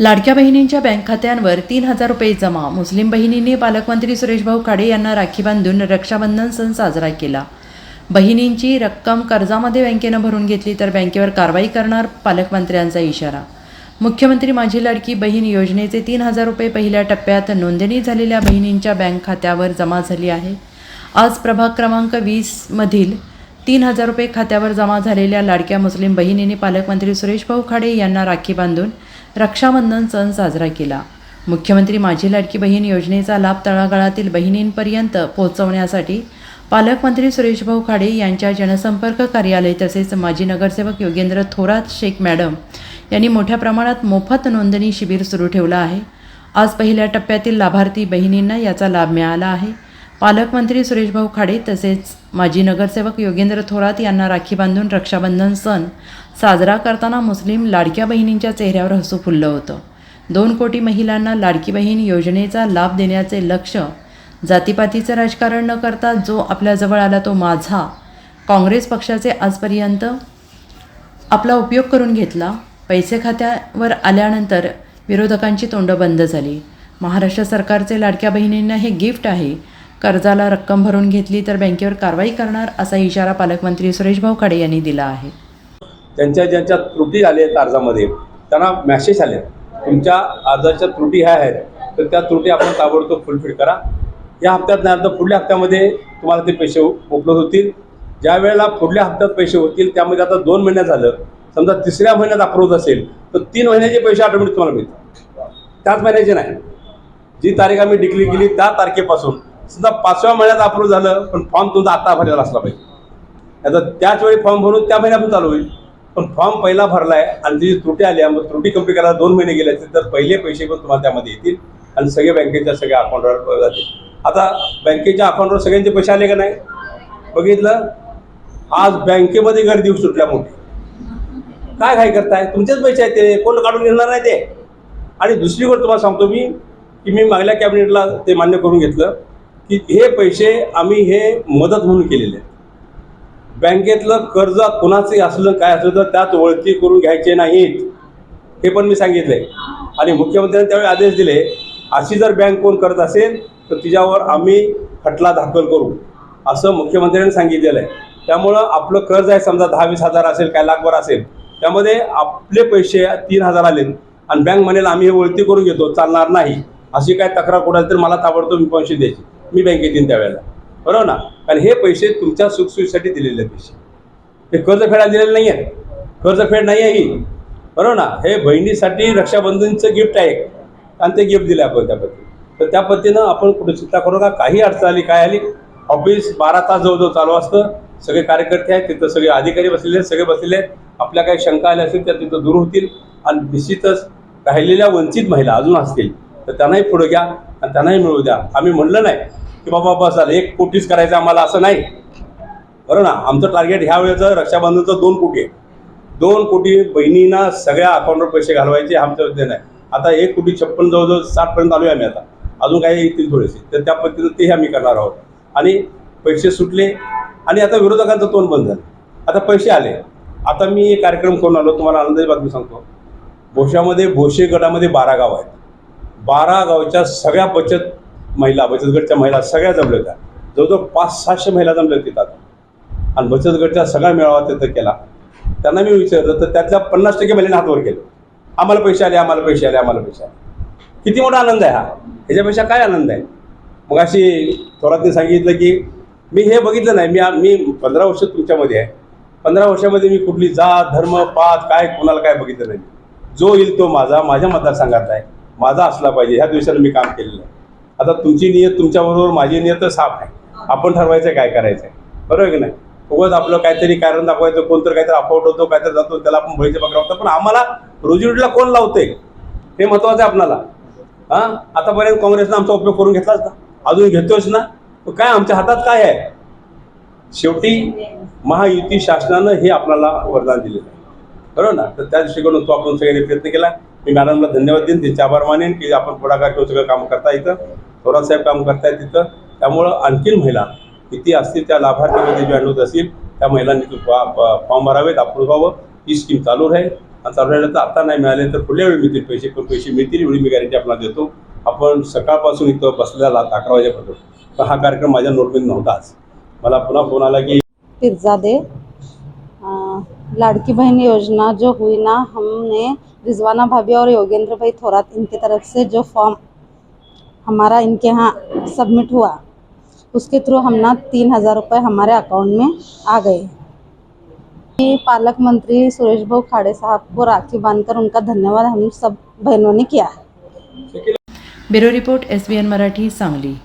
लाडक्या बहिणींच्या बँक खात्यांवर तीन हजार रुपये जमा. मुस्लिम बहिणींनी पालकमंत्री सुरेशभाऊ खाडे यांना राखी बांधून रक्षाबंधन सण साजरा केला. बहिणींची रक्कम कर्जामध्ये बँकेनं भरून घेतली तर बँकेवर कारवाई करणार पालकमंत्र्यांचा इशारा. मुख्यमंत्री माझी लाडकी बहीण योजनेचे तीन हजार रुपये पहिल्या टप्प्यात नोंदणी झालेल्या बहिणींच्या बँक खात्यावर जमा झाली आहे. आज प्रभाग क्रमांक वीसमधील तीन हजार रुपये खात्यावर जमा झालेल्या लाडक्या मुस्लिम बहिणींनी पालकमंत्री सुरेशभाऊ खाडे यांना राखी बांधून रक्षाबंधन सण साजरा केला. मुख्यमंत्री माझी लाडकी बहीण योजनेचा लाभ तळागाळातील बहिणींपर्यंत पोहोचवण्यासाठी पालकमंत्री सुरेशभाऊ खाडे यांच्या जनसंपर्क कार्यालय तसेच माजी नगरसेवक योगेंद्र थोरात शेख मॅडम यांनी मोठ्या प्रमाणात मोफत नोंदणी शिबिर सुरू ठेवलं आहे. आज पहिल्या टप्प्यातील लाभार्थी बहिणींना याचा लाभ मिळाला आहे. पालकमंत्री सुरेशभाऊ खाडे तसेच माजी नगरसेवक योगेंद्र थोरात यांना राखी बांधून रक्षाबंधन सण साजरा करताना मुस्लिम लाडक्या बहिणींच्या चेहऱ्यावर हसू फुललं होतं. दोन कोटी महिलांना लाडकी बहीण योजनेचा लाभ देण्याचे लक्ष जातीपातीचं राजकारण न करता जो आपल्याजवळ आला तो माझा. काँग्रेस पक्षाचे आजपर्यंत आपला उपयोग करून घेतला. पैसे खात्यावर आल्यानंतर विरोधकांची तोंडं बंद झाली. महाराष्ट्र सरकारचे लाडक्या बहिणींना हे गिफ्ट आहे. कर्जाला रक्कम भरून घेतली तर बँकेवर कारवाई करणार असा इशारा पालकमंत्री सुरेशभाऊ खाडे यांनी दिला आहे. त्यांच्या ज्यांच्या त्रुटी आल्या आहेत अर्जामध्ये त्यांना मॅसेज आले तुमच्या अर्जाच्या त्रुटी ह्या आहेत तर त्या त्रुटी आपण ताबडतोब फुलफिल करा. या हप्त्यात नाही तर पुढल्या हप्त्यामध्ये तुम्हाला ते पैसे उपलब्ध होतील. ज्या वेळेला पुढल्या हप्त्यात पैसे होतील त्यामध्ये आता दोन महिन्यात झालं. समजा तिसऱ्या महिन्यात अप्रूव्ह असेल तर तीन महिन्याचे पैसे ऑटोमॅटिक तुम्हाला मिळतात त्याच महिन्याचे नाही. जी तारीख आम्ही डिक्लेअर केली त्या तारखेपासून. समजा पाचव्या महिन्यात अप्रूव्ह झालं पण फॉर्म तुमचा आता भरलेला असला पाहिजे. आता त्याच वेळी फॉर्म भरून त्या महिन्यापासून चालू होईल. पण फॉर्म पहिला भरला आहे आणि त्याची त्रुटी आल्या मग त्रुटी कमी करायला दोन महिने गेले असतील तर पहिले पैसे पण तुम्हाला त्यामध्ये येतील आणि सगळे बँकेच्या सगळ्या अकाउंटवर जातील. आता बँकेच्या अकाउंटवर सगळ्यांचे पैसे आले का नाही? बघितलं? आज बँकेमध्ये गर्दी सुटल्या मोठी. काय काय करताय? तुमचेच पैसे आहेत ते. कोण काढून घेणार नाही ते? आणि दुसरी गोष्ट तुम्हाला सांगतो मी की मी मागल्या कॅबिनेटला ते मान्य करून घेतलं की हे पैसे आम्ही हे मदत म्हणून केलेले आहे बँकेतलं कर्ज कुणाचंही असलं काय असलं तर त्यात ओळखी करून घ्यायचे नाहीत. हे पण मी सांगितले आणि मुख्यमंत्र्यांनी त्यावेळी आदेश दिले अशी जर बँक कोण करत असेल तर तिच्यावर आम्ही खटला दाखल करू असं मुख्यमंत्र्यांनी सांगितलेलं आहे त्यामुळं आपलं कर्ज आहे समजा दहा वीस हजार असेल काय लाखभर असेल त्यामध्ये आपले पैसे तीन हजार आले आणि बँक म्हणेल आम्ही हे ओळखी करून घेतो चालणार नाही. अशी काय तक्रार कोणाला तर मला ताबडतोब पैसे द्यायची. मी बँकेत येईन त्यावेळेला. बरोबर ना? कारण हे पैसे तुमच्या सुखसोयीसाठी दिलेले पैसे. हे कर्ज फेडायला दिलेले नाही आहे कर्जफेड नाही आहे ही. बरोबर ना? हे बहिणीसाठी रक्षाबंधनचं गिफ्ट आहे आणि ते गिफ्ट दिलं आपण त्या पद्धतीने तर त्या पद्धतीनं आपण कुठे चिंता करू का काही अडचण आली काय आली? ऑफिस बारा तास जवळजवळ चालू असतं. सगळे कार्यकर्ते आहेत. तिथं सगळे अधिकारी बसलेले आहेत. सगळे बसलेले आहेत. आपल्या काही शंका आल्या असतील त्या तिथं दूर होतील. आणि निश्चितच राहिलेल्या वंचित महिला अजून असतील. तर त्यांनाही पुढं घ्या आणि त्यांनाही मिळू द्या. आम्ही म्हणलं नाही. की बाबा बस झालं. एक कोटीच करायचं आम्हाला असं नाही. बरोबर ना? आमचं टार्गेट ह्या वेळेचं रक्षाबंधनचं दोन कोटी आहे. दोन कोटी बहिणींना सगळ्या अकाउंटवर पैसे घालवायचे आमचं उद्यान आहे. आता एक कोटी छप्पन जवळजवळ साठपर्यंत आलो आहे आम्ही आता. अजून काही येतील थोडेसे. तर त्या पद्धतीनं तेही आम्ही करणार आहोत. आणि पैसे सुटले. आणि आता विरोधकांचं तोंड बंद झालं. आता पैसे आले. आता मी कार्यक्रम करून आलो. तुम्हाला आनंदाची बातमी सांगतो. भोशामध्ये भोशे गटामध्ये बारा गाव आहेत. बारा गावच्या सगळ्या बचत महिला बचत गटच्या महिला सगळ्या जमल्या होत्या. जवळजवळ पाच सहाशे महिला जमल्या होत्या तिथं आणि बचत गटच्या सगळा मेळावा तिथं केला. त्यांना मी विचारलं तर त्यातल्या पन्नास टक्के महिलांनी हातवर केलं. आम्हाला पैसे आले आम्हाला पैसे आले आम्हाला पैसे आले. किती मोठा आनंद आहे हा. ह्याच्यापेक्षा काय आनंद आहे? मग अशी थोरातने सांगितलं की मी हे बघितलं नाही. मी मी पंधरा वर्ष तुमच्यामध्ये आहे. पंधरा वर्षामध्ये मी कुठली जात धर्म पात काय कोणाला काय बघितलं नाही. जो येईल तो माझा माझ्या मतदारसंघात आहे. माझा असला पाहिजे. ह्या दिवसाला मी काम केलेलं आहे. आता तुमची नियत तुमच्याबरोबर माझी नियत साफ आहे. आपण ठरवायचं काय करायचं आहे. बरोबर आहे की नाही? उगाच आपलं काहीतरी कारण दाखवायचं कोणतरी काहीतरी अफावट होतो काहीतरी जातो त्याला आपण बळीचे पकडा होतो पण आम्हाला रोजीरोटीला कोण लावते हे महत्वाचं आहे आपणाला हां? आतापर्यंत काँग्रेसनं आमचा उपयोग करून घेतलाच ना. अजून घेतोच ना. काय आमच्या हातात काय आहे? शेवटी महायुती शासनानं हे आपल्याला वरदान दिलेलं आहे. बरोबर ना? तर त्या दृष्टिकोनातून तो आपण सगळ्यांनी प्रयत्न केला. मी मॅडमला धन्यवाद देईन. त्यांचे आभार मानेन की आपण पुढाकार घेऊन सगळं काम करता येतं थोरासाहेब काम करतायत तिथं. त्यामुळं आणखीन महिला किती असतील त्या लाभार्थीमध्ये जे होत असतील त्या महिलांनी फॉर्म भरावेत अप्रूव्ह व्हावं. ही स्कीम चालू राहील. आणि चालू राहिलं तर आता नाही मिळाले तर पुढल्या वेळी मिळतील. पैसे पण पैसे मिळतील एवढी मी गॅरंटी आपल्याला देतो. आपण सकाळपासून इथं बसलेला आहात अकरा वाजेपर्यंत. तर हा कार्यक्रम माझ्या नोटमध्ये नव्हताच मला पुन्हा फोन आला की पिरजादे लाड़की बहन योजना जो हुई ना हमने रिजवाना भाभी और योगेंद्र भाई थोरात इनके तरफ से जो फॉर्म हमारा इनके यहाँ सबमिट हुआ। उसके थ्रू हम ना तीन हज़ार रुपये हमारे अकाउंट में आ गए। पालक मंत्री सुरेश भाऊ खाड़े साहब को राखी बांधकर उनका धन्यवाद हम सब बहनों ने किया है। Bureau report S Marathi Sangli.